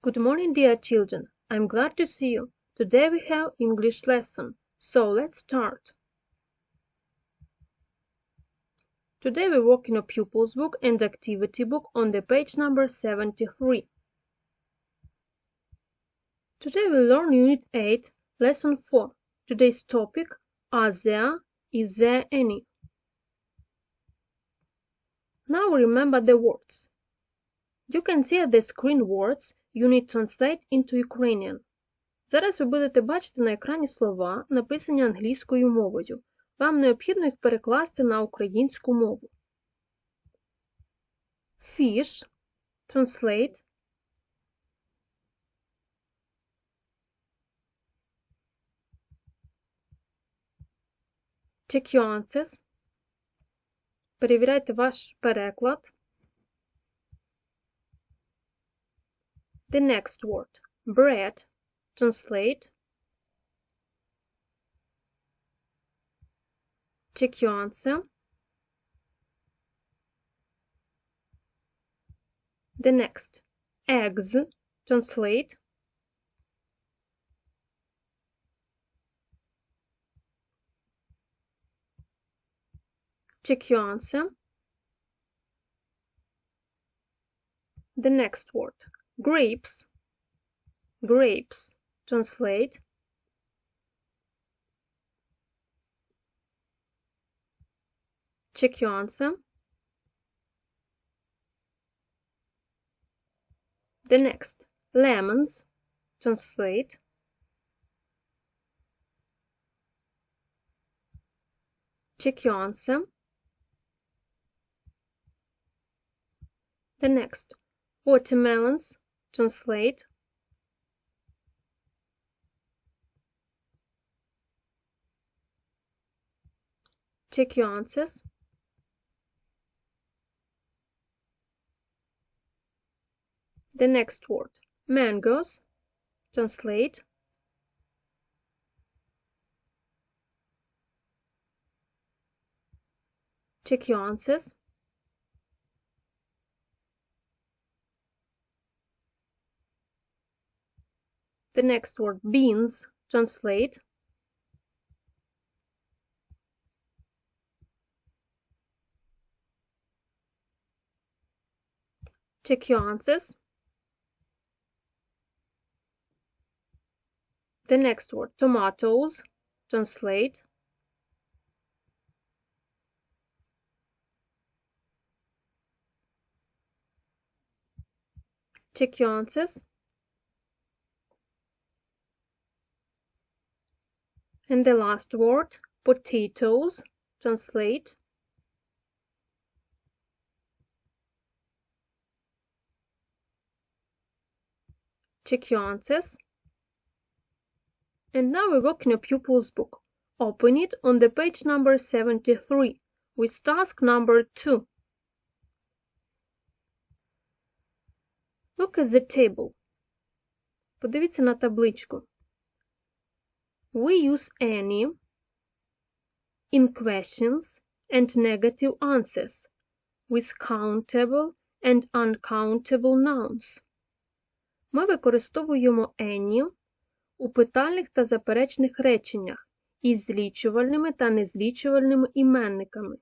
Good morning, dear children. I'm glad to see you. Today we have English lesson. So let's start. Today we work in a pupils book and activity book on the page number 73. Today we learn Unit 8, Lesson 4. Today's topic Are there, is there any? Now remember the words. You can see at the screen words you need translate into Ukrainian. Зараз ви будете бачити на екрані слова, написані англійською мовою. Вам необхідно їх перекласти на українську мову. Fish. Translate. Check your answers. Перевіряйте ваш переклад. The next word. Bread. Translate. Check your answer. The next. Eggs. Translate. Check your answer. The next word. Grapes. Grapes. Translate. Check your answer. The next. Lemons. Translate. Check your answer. The next. Watermelons. Translate. Check your answers. The next word. Mangoes. Translate. Check your answers. The next word. Beans. Translate. Check your answers. The next word. Tomatoes. Translate. Check your answers. And the last word, potatoes, translate. Check your answers. And now we work in a pupil's book. Open it on the page number 73 with task number 2. Look at the table. Подивіться на табличку. We use any in questions and negative answers with countable and uncountable nouns. Ми використовуємо any у питальних та заперечних реченнях із злічувальними та незлічувальними іменниками.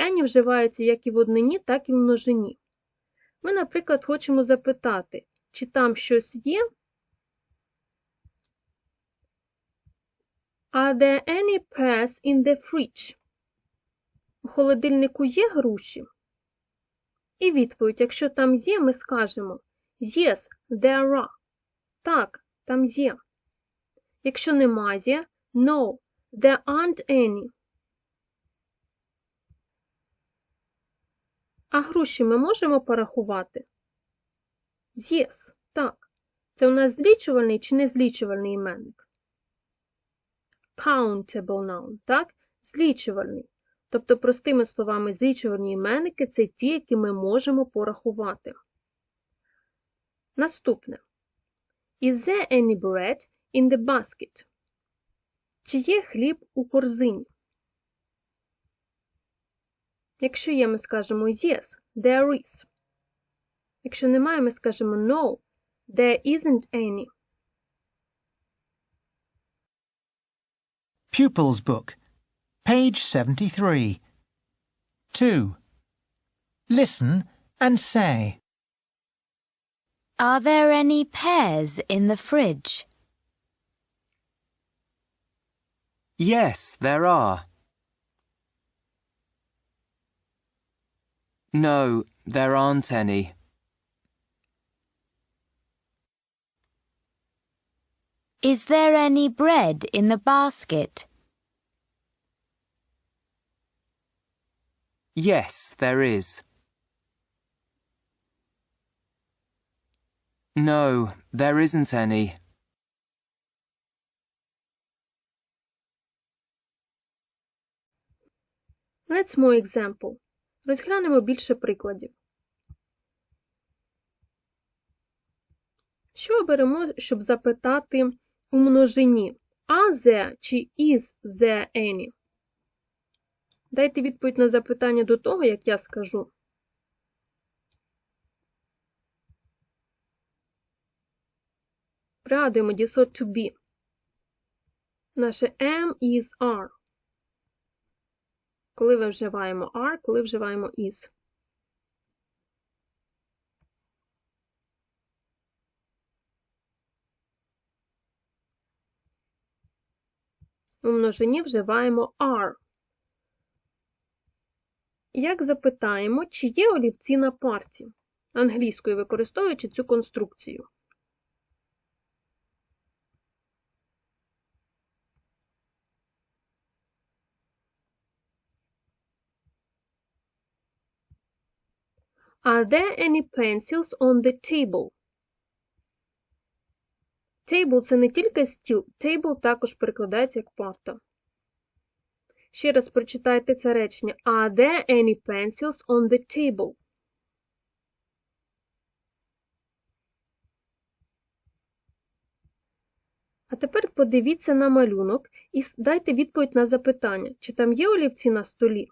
Any вживається як і в однині, так і в множині. Ми, наприклад, хочемо запитати, чи там щось є. Are there any pears in the fridge? У холодильнику є груші? І відповідь, якщо там є, ми скажемо Yes, there are. Так, там є. Якщо немає, No, there aren't any. А груші ми можемо порахувати? Yes, так. Це у нас злічувальний чи незлічувальний іменник? Countable noun, так? Злічувальний. Тобто, простими словами, злічувальні іменники це ті, які ми можемо порахувати. Наступне. Is there any bread in the basket? Чи є хліб у корзині? Якщо є, ми скажемо yes, there is. Якщо немає, ми скажемо no, There isn't any. Pupils Book, page 73. 2. Listen and say. Are there any pears in the fridge? Yes, there are. No, there aren't any. Is there any bread in the basket? Yes, there is. No, there isn't any. Let's more example. Розглянемо більше прикладів. Що оберемо, щоб запитати у множині «Are there» чи «Is there any?» Дайте відповідь на запитання до того, як я скажу. Пригадуємо дісо to be. Наше am, is, are. Коли ми вживаємо are, коли вживаємо is. У множині вживаємо are. Як запитаємо, чи є олівці на парті? Англійською використовуючи цю конструкцію. Are there any pencils on the table? Table – це не тільки стіл, table також перекладається як парта. Ще раз прочитайте це речення. Are there any pencils on the table? А тепер подивіться на малюнок і дайте відповідь на запитання, чи там є олівці на столі.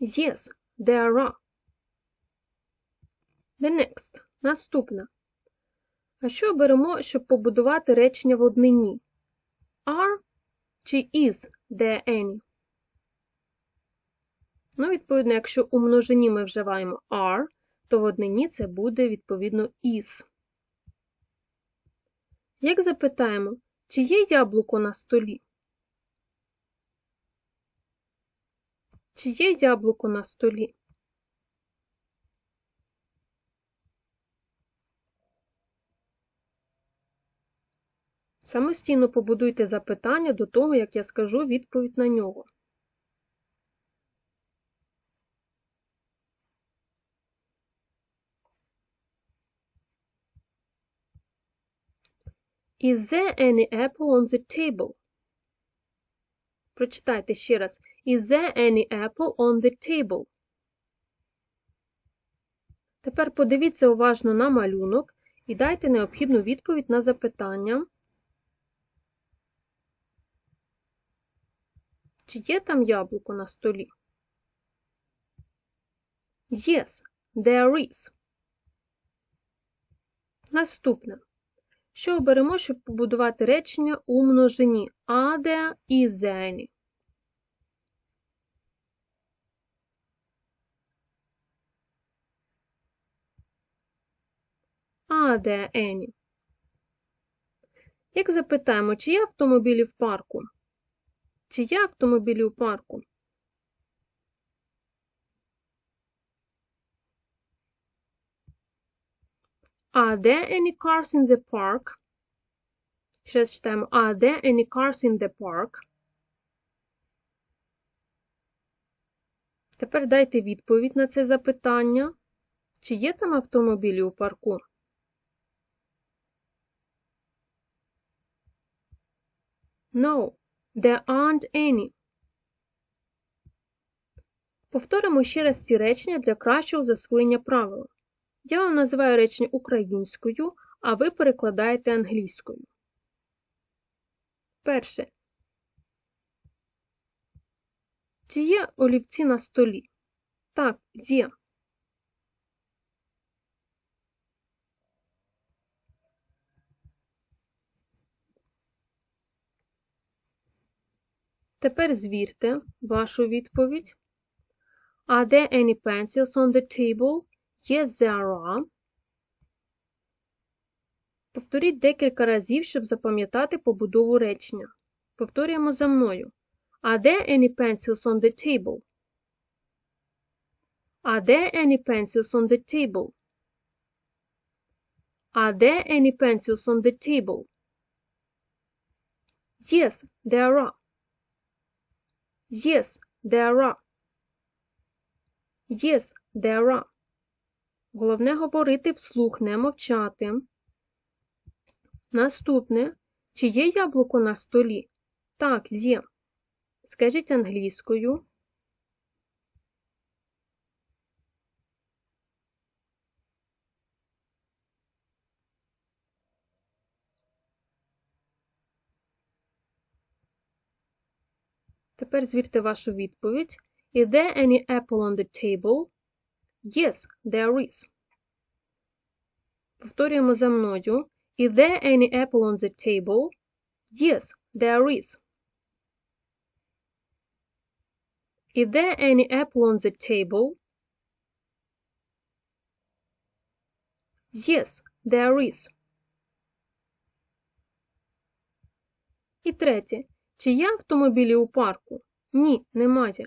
Yes, there are. The next. Наступна. А що беремо, щоб побудувати речення в однині? Are чи is there any? Ну, відповідно, якщо у множині ми вживаємо are, то в однині це буде, відповідно, is. Як запитаємо, чи є яблуко на столі? Чи є яблуко на столі? Самостійно побудуйте запитання до того, як я скажу відповідь на нього. Is there any apple on the table? Прочитайте ще раз. Is there any apple on the table? Тепер подивіться уважно на малюнок і дайте необхідну відповідь на запитання. Чи є там яблуко на столі? Yes, there is. Наступне. Що оберемо, щоб побудувати речення у множині? There any? Are there any? Як запитаємо, чи є автомобілі в парку? Чи є автомобілі у парку? Are there any cars in the park? Ще раз читаємо. Are there any cars in the park? Тепер дайте відповідь на це запитання. Чи є там автомобілі у парку? No, there aren't any. Повторимо ще раз ці речення для кращого засвоєння правила. Я вам називаю речення українською, а ви перекладаєте англійською. Перше. Чи є олівці на столі? Так, є. Тепер звірте вашу відповідь. Are there any pencils on the table? Are. Повторіть декілька разів, щоб запам'ятати побудову речення. Повторюємо за мною. Are there any pencils on the table? Are there any pencils on the table? Are there any pencils on the table? Yes, there are. Yes, there are. Yes, there are. Головне говорити вслух, не мовчати. Наступне. Чи є яблуко на столі? Так, є. Скажіть англійською. Тепер звірте вашу відповідь. Is there any apple on the table? Yes, there is. Повторюємо за мною. Is there any apple on the table? Yes, there is. Is there any apple on the table? Yes, there is. І третє. Чи є автомобілі у парку? Ні, немає.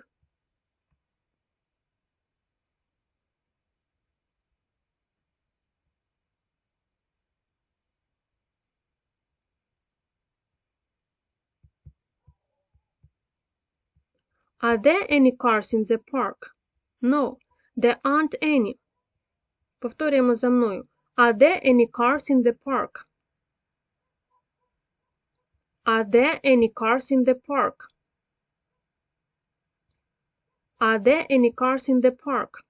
Are there any cars in the park? No, there aren't any. Повторюємо за мною. Are there any cars in the park? Are there any cars in the park? Are there any cars in the park?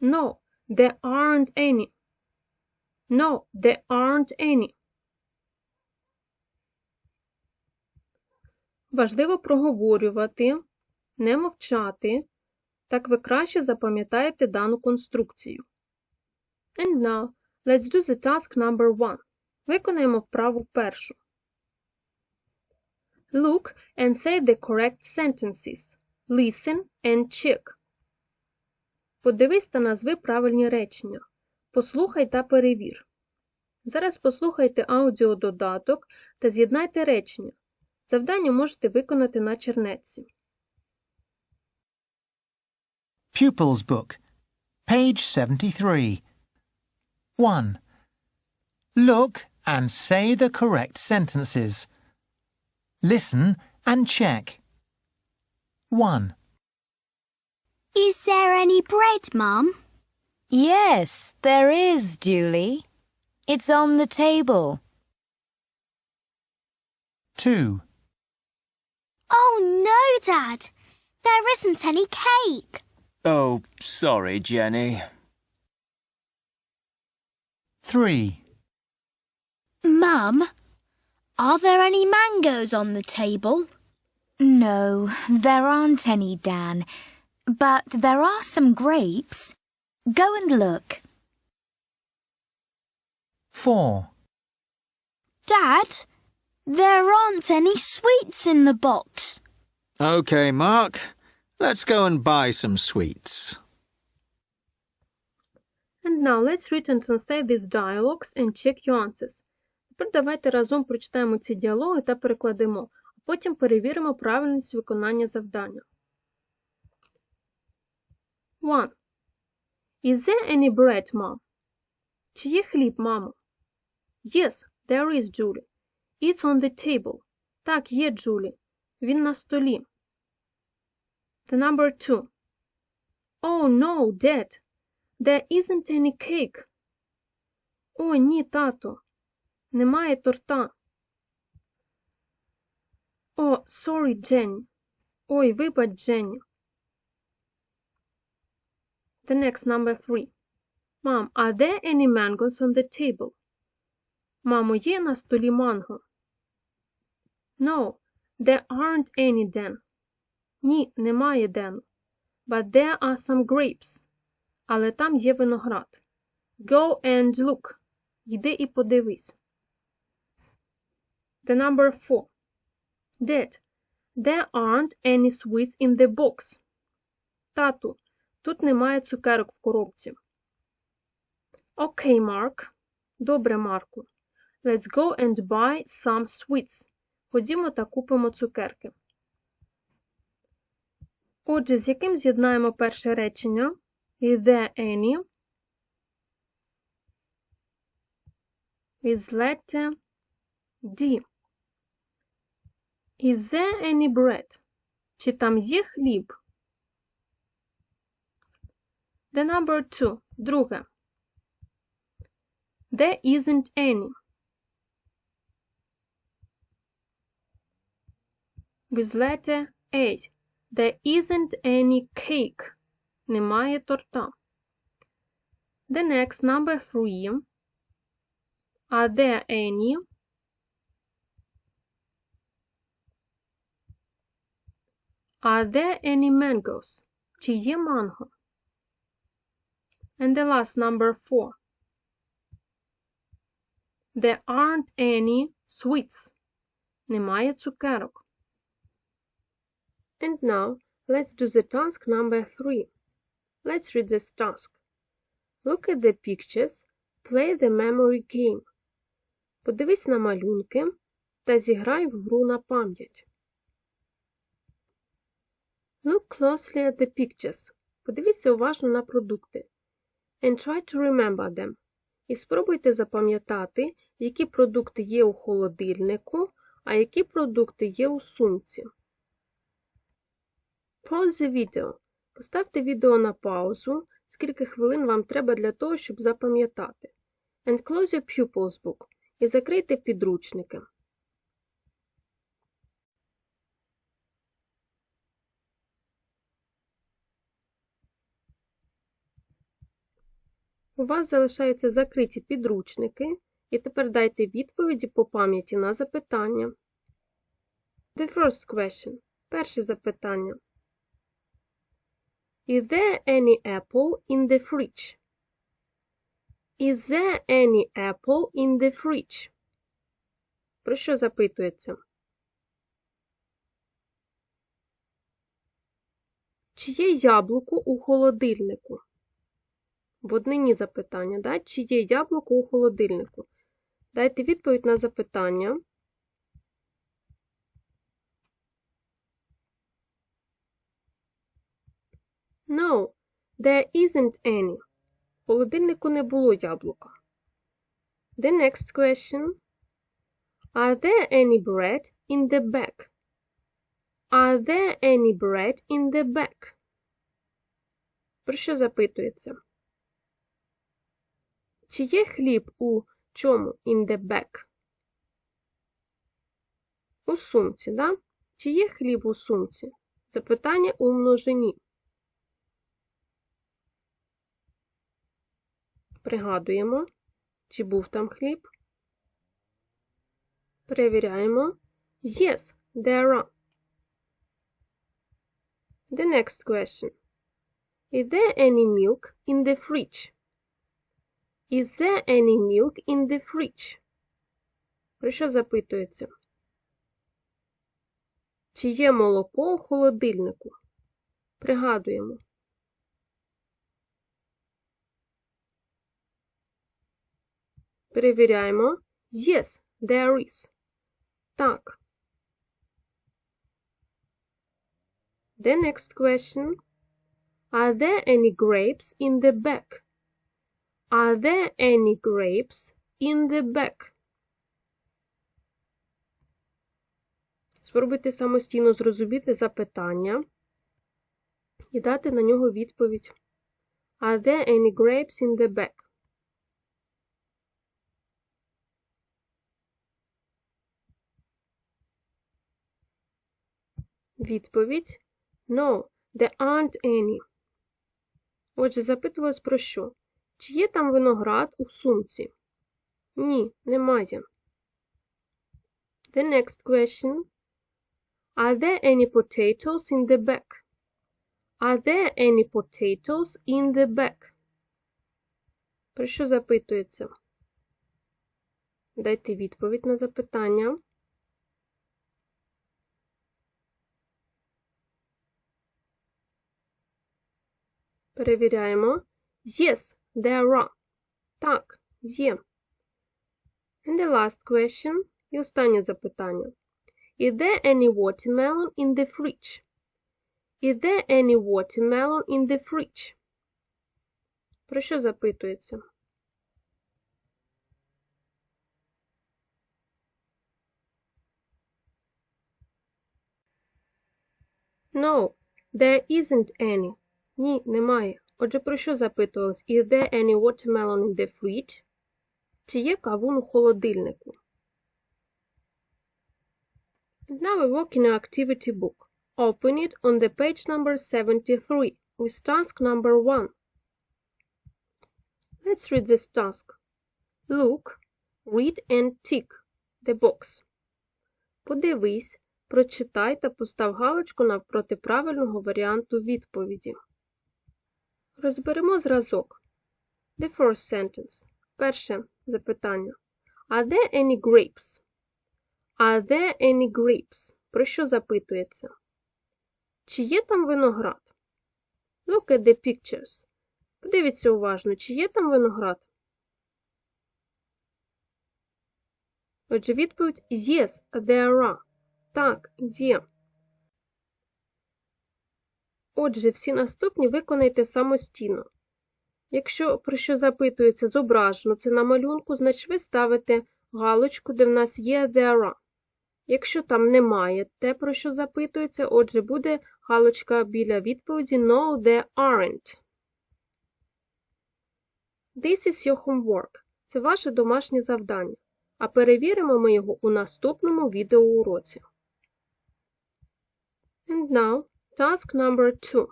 No, there aren't any. No, there aren't any. Важливо проговорювати, не мовчати. Так ви краще запам'ятаєте дану конструкцію. And now, let's do the task number one. Виконаємо вправу першу. Look and say the correct sentences. Listen and check. Подивись та назви правильні речення. Послухай та перевір. Зараз послухайте аудіододаток та з'єднайте речення. Завдання можете виконати на чернетці. Pupil's Book, page 73. 1. Look and say the correct sentences. Listen and check. 1. Is there any bread, Mum? Yes, there is, Julie. It's on the table. 2. Oh no, Dad. There isn't any cake. Oh, sorry, Jenny. 3. Mum, are there any mangoes on the table? No, there aren't any, Dan. But there are some grapes. Go and look. 4. Dad, there aren't any sweets in the box. OK, Mark. Let's go and buy some sweets. And now let's read and translate these dialogues and check your answers. Тепер давайте разом прочитаємо ці діалоги та перекладемо, а потім перевіримо правильність виконання завдання. 1. Is there any bread, mom? Чи є хліб, мамо? Yes, there is, Julie. It's on the table. Так, є, Джулі. Він на столі. The number 2. Oh, no, Dad. There isn't any cake. О, ні, тато. Немає торта. О, sorry, Jenny. Ой, вибач, Дженні. The next number three. Mom, are there any mangoes on the table? Мамо, є на столі манго? No, there aren't any then. Ні, немає Дену. But there are some grapes. Але там є виноград. Go and look. Йди і подивись. The number four. Dad, there aren't any sweets in the box. Тату, тут немає цукерок в коробці. Окей, Марк. Добре, Марку. Let's go and buy some sweets. Ходімо та купимо цукерки. Отже, з яким з'єднаємо перше речення? There any? Is letter D. Is there any bread? Чи там є хліб? The number two. Друге. There isn't any. With letter A. There isn't any cake. Немає торта. The next number three. Are there any? Are there any mangoes? Чи є манго? And the last number four. There aren't any sweets. Немає цукерок. And now, let's do the task number three. Let's read this task. Look at the pictures. Play the memory game. Подивись на малюнки та зіграй в гру на пам'ять. Look closely at the pictures. Подивіться уважно на продукти. And try to remember them. І спробуйте запам'ятати, які продукти є у холодильнику, а які продукти є у сумці. Pause video. Поставте відео на паузу, скільки хвилин вам треба для того, щоб запам'ятати. And close your pupils book. І закрийте підручники. У вас залишаються закриті підручники, і тепер дайте відповіді по пам'яті на запитання. The first question. Перше запитання. Is there any apple in the fridge? Is there any apple in the fridge? Про що запитується? Чи є яблуко у холодильнику? В однині запитання, да? чи є яблуко у холодильнику? Дайте відповідь на запитання. No, there isn't any. В холодильнику не було яблука. The next question. Are there any bread in the bag? Are there any bread in the bag? Про що запитується? Чи є хліб у чому in the bag? У сумці, да? Чи є хліб у сумці? Запитання у множині. Пригадуємо, чи був там хліб. Перевіряємо. Yes, there are. The next question. Is there any milk in the fridge? Is there any milk in the fridge? Про що запитується? Чи є молоко у холодильнику? Пригадуємо. Перевіряємо. Yes, there is. Так. The next question. Are there any grapes in the bag? Are there any grapes in the bag? Спробуйте самостійно зрозуміти запитання і дати на нього відповідь. Are there any grapes in the bag? Відповідь No, there aren't any. Отже, запитувалось про що? Чи є там виноград у сумці? Ні, немає. The next question. Are there any potatoes in the bag? Are there any potatoes in the bag? Про що запитується? Дайте відповідь на запитання. Перевіряємо. Yes, there are. Так, є. And the last question. І останнє запитання. Is there any watermelon in the fridge? Is there any watermelon in the fridge? Про що запитується? No, there isn't any. Ні, немає. Отже, про що запитувалось? Is there any watermelon in the fridge? Чи є кавун у холодильнику? And now we work in our activity book. Open it on the page number 73 with task number 1. Let's read this task. Look, read and tick the box. Подивись, прочитай та постав галочку навпроти правильного варіанту відповіді. Розберемо зразок. The first sentence. Перше запитання. Are there any grapes? Are there any grapes? Про що запитується? Чи є там виноград? Look at the pictures. Подивіться уважно, чи є там виноград? Отже, відповідь Yes, there are. Так, є. Отже, всі наступні виконайте самостійно. Якщо про що запитується зображено це на малюнку, значить ви ставите галочку, де в нас є there are. Якщо там немає те, про що запитується, отже, буде галочка біля відповіді No, there aren't. This is your homework. Це ваше домашнє завдання. А перевіримо ми його у наступному відеоуроці. And now, task number two.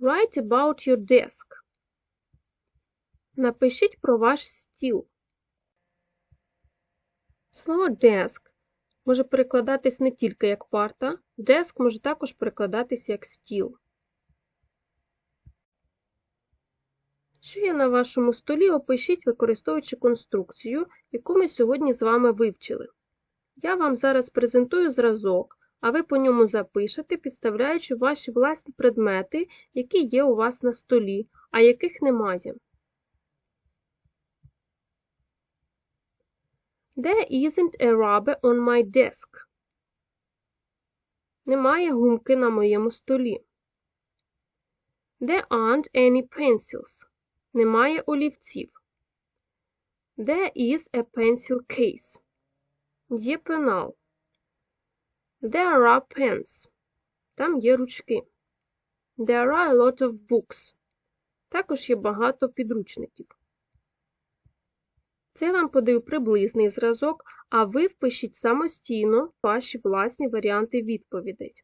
Write about your desk. Напишіть про ваш стіл. Слово desk може перекладатись не тільки як парта, desk може також перекладатись як стіл. Що є на вашому столі, опишіть, використовуючи конструкцію, яку ми сьогодні з вами вивчили. Я вам зараз презентую зразок, а ви по ньому запишете, підставляючи ваші власні предмети, які є у вас на столі, а яких немає. There isn't a rubber on my desk. Немає гумки на моєму столі. There aren't any pencils. Немає олівців. There is a pencil case. Є пенал. There are pens. Там є ручки. There are a lot of books. Також є багато підручників. Це я вам подаю приблизний зразок, а ви впишіть самостійно ваші власні варіанти відповідей.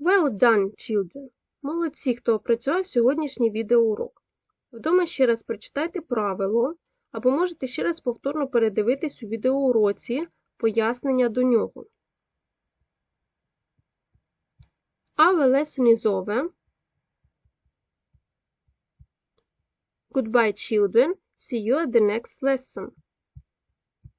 Well done, children! Молодці, хто опрацював сьогоднішній відеоурок. Вдома ще раз прочитайте правило, або можете ще раз повторно передивитись у відеоуроці пояснення до нього. Our lesson is over. Goodbye, children. See you at the next lesson.